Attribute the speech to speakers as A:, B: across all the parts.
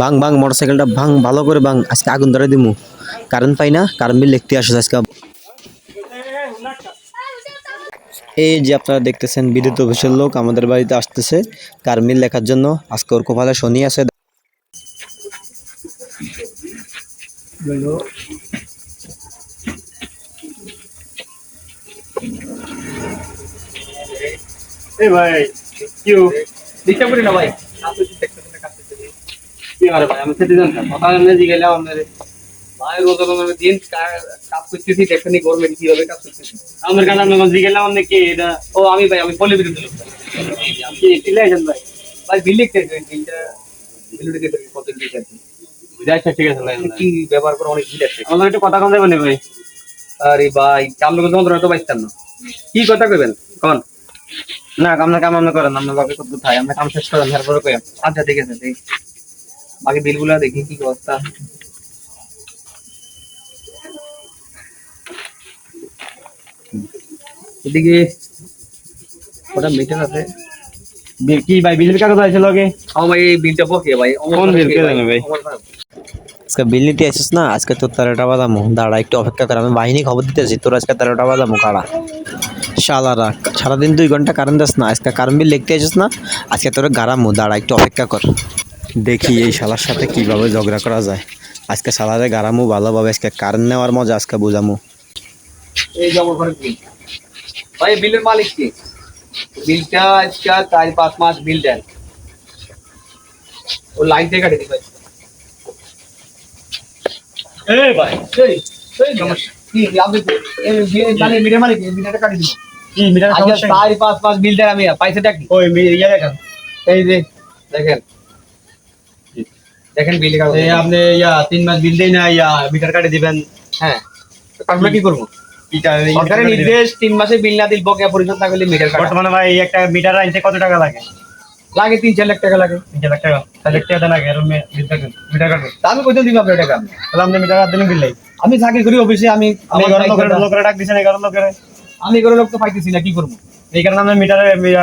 A: ভাঙ ভাঙ মোটরসাইকেলটা ভাং ভালো করে ভাঙ আজকে আগুন ধরে দিমু। কারেন্ট পাই না কারেন্ট বিল লিখতে আসে আজকে। এই যে আপনারা দেখতেছেন বিদ্যুৎ অফিসের লোক আমাদের বাড়িতে আসতেছে কারেন্ট বিল লেখার জন্য। আজকে ওর কপালে শনি আছে।
B: ভাই না ভাই। কি আরে ভাই? আমি সেটি জানতাম। কথা ভাই রোজ দিন কাজ করতেছি দেখেনি গভর্নমেন্ট কীভাবে কাজ করতেছি। আমার কাছে আমি জি গেলাম আপনি কি এটা? ও আমি ভাই আমি বিদ্যুৎ আমি কি একটি ভাই। বিল লিখতে বিলটা আচ্ছা ঠিক আছে কি ব্যবহার করে অনেক বিল আছে। আমাদের একটু কথা কম দেবেন ভাই? আরে ভাই তো না। কি কথা কইবেন? কোন। না আপনার কাম করেন বাকি থাই আমরা কাম শেষ করেন তারপরে কই আচ্ছা ঠিক আছে। বাকি বিলগুলো দেখি কি অবস্থা। এদিকে ওটা মিটার আছে? কি ভাই বিলের কাগজ আছে লগে? আমার ভাই এই বিলটা বকে ভাই। কোন বিল কে জানে ভাই?
A: আজকে বিল নিতে আসিস না? আজকে তোর তেরোটা বাজামো। দাঁড়া একটু অপেক্ষা কর আমি বাহিনী খবর দিতেছি তোর আজকে তেরোটা বাজামো কারা? শালারা সারাদিন দুই ঘণ্টা কারেন্ট দাস না? আজকে কারেন্ট বিল লিখতে আসিস না? আজকে তোর গারামো দাঁড়া একটু অপেক্ষা কর। দেখি এই শালার সাথে কীভাবে ঝগড়া করা যায়। আজকে শালারে গারামো ভালোভাবে আজকে কারেন্ট নেওয়ার মজা আজকে বুঝামো।
B: এই ভাই বিলের মালিক কি? বিলটা আজকে চার পাঁচ মাস বিল দেন। ও লাইন থেকে কাটে দিবে এ ভাই এই এই সমস্যা কি আপনি এই মানে মিটার মালিক এই বিলটা কাটে দিবে
C: কি মিটার সমস্যা।
B: চার পাঁচ মাস বিল দেন আমি পয়সাটা কি?
C: ওই ইয়ে দেখেন।
B: এই যে দেখেন। দেখেন বিল
C: আপনি ইয়া তিন মাস বিল দেই না ইয়া মিটার কাটে দিবেন।
B: হ্যাঁ। কি করব? সরকারের। নির্দেশ তিন মাসে বিল না দিল বকেয়া পরিশোধ না করলে মিটার কাটা
C: বর্তমানে ভাই একটা মিটার আনতে কত টাকা লাগে?
B: লাগে তিন চার লাখ টাকা লাগে।
C: তিন লাখ টাকা। টাকা দেন আগে এরকম বিল থাকেন মিটার কাটবেন
B: তা আমি কোথাও দিব আপনার টাকা।
C: তাহলে আপনি মিটার দিলেন বিল নাই?
B: আমি চাকরি করি অফিসে আমি আমার
C: ঘরের লোকের লোকেরা ডাক দিছেন এই ঘরের লোকেরা?
B: আমি করে লোক তো পাইতেছি না কি করব?
C: এই কারণে আপনি মিটার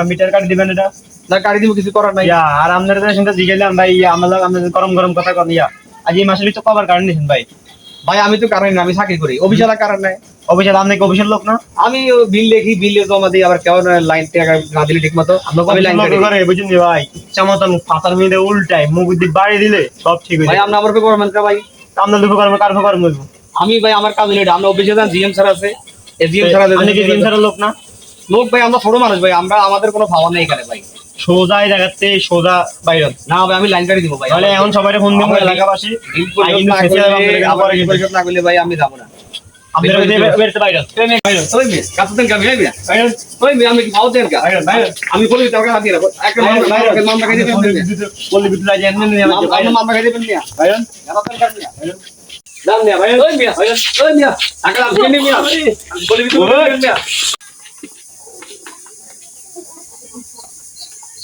C: মিটার কাট দিবেন এটা।
B: না গাড়ি দিব কিছু করার নাই।
C: আর আপনার সঙ্গে জিজ্ঞাসলাম ভাই আমরা গরম গরম কথা কন ইয়া। আজ এই মাসের তো কবার কারণ দিয়েছেন ভাই?
B: ভাই আমি তো কারণ আমি চাকরি করি। অফিসে কারণ নাই।
C: অফিসে আপনি কি অফিসের লোক না?
B: আমি বিল লিখি বিল জমা দিই আবার কেমন লাইন টাকা না দিলে ঠিক মতো আমি লাইন
C: করে বুঝুন ভাই? উল্টাই মুখ দিক বাড়ি দিলে সব ঠিক হয়ে
B: ভাই
C: যায়
B: আমরা আমার গভর্নমেন্ট ভাই?
C: আমরা দুটো কর্ম কার কর্ম?
B: আমি ভাই আমার কাজ হলো এটা। আমরা অফিসে যান জিএম স্যার আছে। জিএম স্যার আছে
C: আপনি কি লোক না?
B: লোক ভাই আমরা ছোট মানুষ ভাই আমরা আমাদের কোনো নেই এখানে ভাই।
C: সোজা এই জায়গাতে সোজা বাইরে
B: না ভাই আমি লাইন গাড়ি দিব ভাই।
C: তাহলে এখন সবাই ফোন দিব এলাকাবাসী।
B: না করলে, ভাই আমি যাব না। আমি কি ভাও আমি বলি তোকে দিয়ে রাখো। মামলা মামলা মামলা খাই দিবেন
C: বললি বিদ্যুৎ আছে এমনি নিয়ে আমাকে বাইরে
B: মামলা খাই দিবেন মিয়া
C: বাইরে
B: জানা তো কার মিয়া দাম মিয়া ভাই মিয়া মিয়া। টাকা মিয়া বলি মিয়া
C: রে না করে রেখে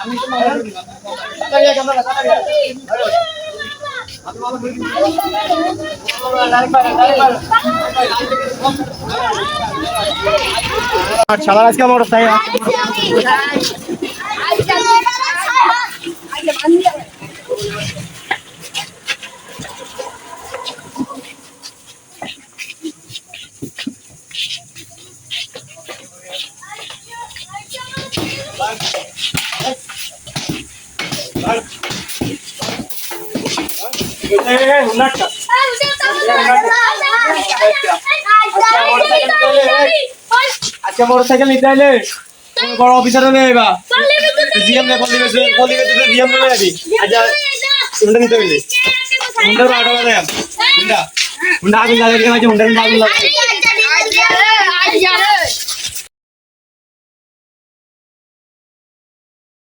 B: ভাই আমি কি লাগে শুনলে এলেন কি
C: বাইরে
B: এই আমার ফোন দিল
C: শালার আজকে আজকে মোটরসাইকেল নিতে আইলে বড় অফিসার হলে এবা জিএম নে বলি বেছে বলি বেছে জিএম নে আবি আচ্ছা হুন্ডা নিতে হইলে। হুন্ডা আটা বাজে হুন্ডা হুন্ডা আগুন লাগে মাঝে হুন্ডা আগুন লাগে
D: আজ